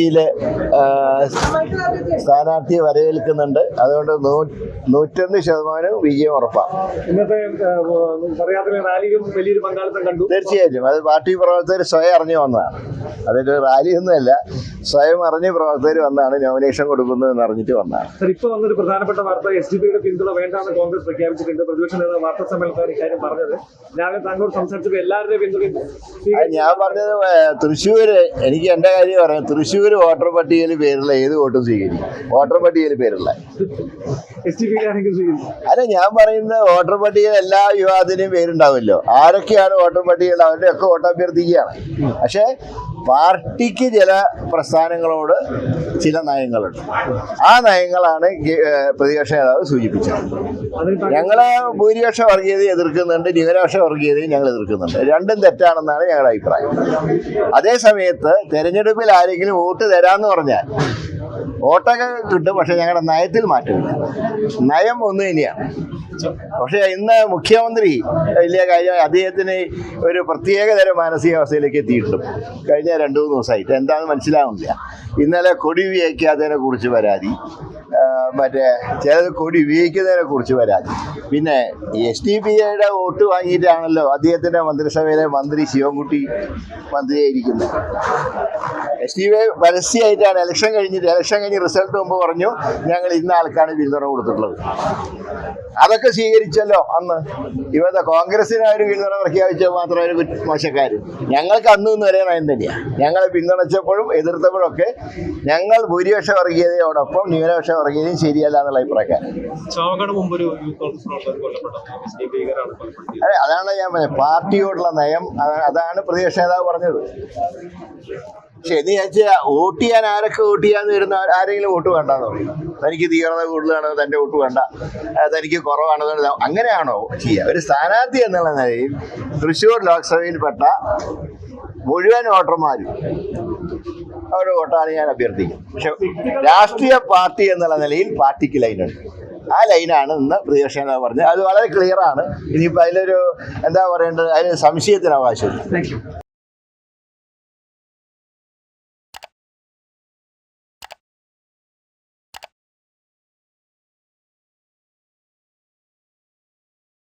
യിലെ സ്ഥാനാർത്ഥിയെ വരവേൽക്കുന്നുണ്ട്. അതുകൊണ്ട് നൂറ്റൊന്ന് ശതമാനവും വിജയം ഉറപ്പാണ്. ഇന്നത്തെ റാലിയിലും റാലിയും വലിയൊരു പങ്കാളിത്തം കണ്ടു. തീർച്ചയായിട്ടും. അത് പാർട്ടി പ്രവർത്തകർ സ്വയം അറിഞ്ഞു വന്നതാണ്. അതൊരു റാലിയൊന്നുമല്ല സ്വയം അറിഞ്ഞ് പ്രവർത്തകർ വന്നാണ് നോമിനേഷൻ കൊടുക്കുന്നത് എന്ന് അറിഞ്ഞിട്ട് വന്നാണ് സർ ഇപ്പൊ വന്നൊരു പ്രധാനപ്പെട്ട വാർത്ത എസ് ഡി പിയുടെ പിന്തുണ വേണ്ടാന്ന് കോൺഗ്രസ് പ്രഖ്യാപിച്ചിട്ടുണ്ട്. പ്രതിപക്ഷ നേതാവ് വാർത്താ സമ്മേളനത്തിൽ ഇക്കാര്യം പറഞ്ഞത്. രാവിലെ താങ്കളോട് സംസാരിച്ചപ്പോൾ എല്ലാവരുടെയും പിന്തുണ ഞാൻ പറഞ്ഞത് തൃശ്ശൂര് എനിക്ക് എന്റെ കാര്യം പറയാം. തൃശ്ശൂർ വോട്ടർ പട്ടികയിൽ പേരുള്ള ഏത് വോട്ടും സ്വീകരിക്കും. വോട്ടർ പട്ടികയിൽ പേരുള്ള. എസ് ഡി പിന്നെ ആണെങ്കിൽ അല്ല ഞാൻ പറയുന്നത് വോട്ടർ പട്ടികയിൽ എല്ലാ യുവാത്തിനും പേരുണ്ടാവുമല്ലോ. ആരൊക്കെയാണ് വോട്ടർ പട്ടികയിൽ അവരുടെ ഒക്കെ വോട്ടഭ്യർത്ഥിക്കുകയാണ്. പക്ഷേ പാർട്ടിക്ക് ചില പ്രസ്ഥാനങ്ങളോട് ചില നയങ്ങളുണ്ട്. ആ നയങ്ങളാണ് പ്രതിപക്ഷ നേതാവ് സൂചിപ്പിച്ചത്. ഞങ്ങൾ ഭൂരിപക്ഷ വർഗീയതയെ എതിർക്കുന്നുണ്ട് ന്യൂനപക്ഷ വർഗീയതയും ഞങ്ങൾ എതിർക്കുന്നുണ്ട്. രണ്ടും തെറ്റാണെന്നാണ് ഞങ്ങളുടെ അഭിപ്രായം. അതേ സമയത്ത് തെരഞ്ഞെടുപ്പിൽ ആരെങ്കിലും വോട്ട് തരാന്ന് പറഞ്ഞാൽ വോട്ടൊക്കെ കിട്ടും പക്ഷെ ഞങ്ങളുടെ നയത്തിൽ മാറ്റമില്ല. നയം ഒന്ന് തന്നെയാണ് പക്ഷേ ഇന്ന് മുഖ്യമന്ത്രി വലിയ കാര്യമായി അദ്ദേഹത്തിന് ഒരു പ്രത്യേകതരം മാനസികാവസ്ഥയിലേക്ക് എത്തിയിട്ടുണ്ട്. കഴിഞ്ഞ രണ്ടു മൂന്ന് ദിവസമായിട്ട് എന്താണെന്ന് മനസ്സിലാവുന്നില്ല. ഇന്നലെ കൊടി ഉപയോഗിക്കാത്തതിനെ കുറിച്ച് പരാതി. മറ്റേ ചിലത് കൊടി ഉപയോഗിക്കുന്നതിനെ കുറിച്ച് പരാതി. പിന്നെ എസ് ഡി പി ഐയുടെ വോട്ട് വാങ്ങിയിട്ടാണല്ലോ അദ്ദേഹത്തിന്റെ മന്ത്രിസഭയിലെ മന്ത്രി ശിവൻകുട്ടി മന്ത്രിയായിരിക്കുന്നത്. ഐ പരസ്യമായിട്ടാണ് ഇലക്ഷൻ കഴിഞ്ഞിട്ട് ഇലക്ഷൻ കഴിഞ്ഞ് റിസൾട്ട് മുമ്പ് പറഞ്ഞു ഞങ്ങൾ ഇന്ന ആൾക്കാണ് പിന്തുണ കൊടുത്തിട്ടുള്ളത്. അതൊക്കെ സ്വീകരിച്ചല്ലോ അന്ന്. ഇവിടെ കോൺഗ്രസിന് ഒരു പിന്തുണ പ്രഖ്യാപിച്ച മാത്രം ഒരു മോശക്കാർ. ഞങ്ങൾക്ക് അന്ന് ഇന്ന് വരെ നയം തന്നെയാണ് ഞങ്ങളെ പിന്തുണച്ചപ്പോഴും എതിർത്തപ്പോഴും ഒക്കെ ഞങ്ങൾ ഭൂരിപക്ഷ വർഗീയതയോടൊപ്പം ന്യൂനപക്ഷ വർഗീയതയും ശരിയല്ല എന്നുള്ള അഭിപ്രായക്കാരൻ അതാണ് ഞാൻ പറഞ്ഞത്. പാർട്ടിയോടുള്ള നയം. അതാണ് പ്രതിപക്ഷ നേതാവ് പറഞ്ഞത്. പക്ഷെ എന്ന് ചോദിച്ചാൽ വോട്ട് ചെയ്യാൻ ആരൊക്കെ വോട്ട് ചെയ്യാന്ന് വരുന്ന ആരെങ്കിലും വോട്ട് വേണ്ടെന്ന്? തനിക്ക് തീവ്രത കൂടുതലാണ്? തന്റെ വോട്ട് വേണ്ട. തനിക്ക് കുറവാണ്? അങ്ങനെയാണോ ചെയ്യുക ഒരു സ്ഥാനാർത്ഥി എന്നുള്ള നിലയിൽ തൃശ്ശൂർ ലോക്സഭയിൽപ്പെട്ട മുഴുവൻ വോട്ടർമാരും അവരുടെ വോട്ടാണ് ഞാൻ അഭ്യർത്ഥിക്കുന്നത്. പക്ഷെ രാഷ്ട്രീയ പാർട്ടി എന്നുള്ള നിലയിൽ പാർട്ടിക്ക് ലൈനുണ്ട്. ആ ലൈനാണ് ഇന്ന് പ്രതിപക്ഷ നേതാവ് പറഞ്ഞത്. അത് വളരെ ക്ലിയർ ആണ്. ഇനിയിപ്പോൾ അതിലൊരു എന്താ പറയേണ്ടത്? അതിന് സംശയത്തിന് അവകാശമില്ല.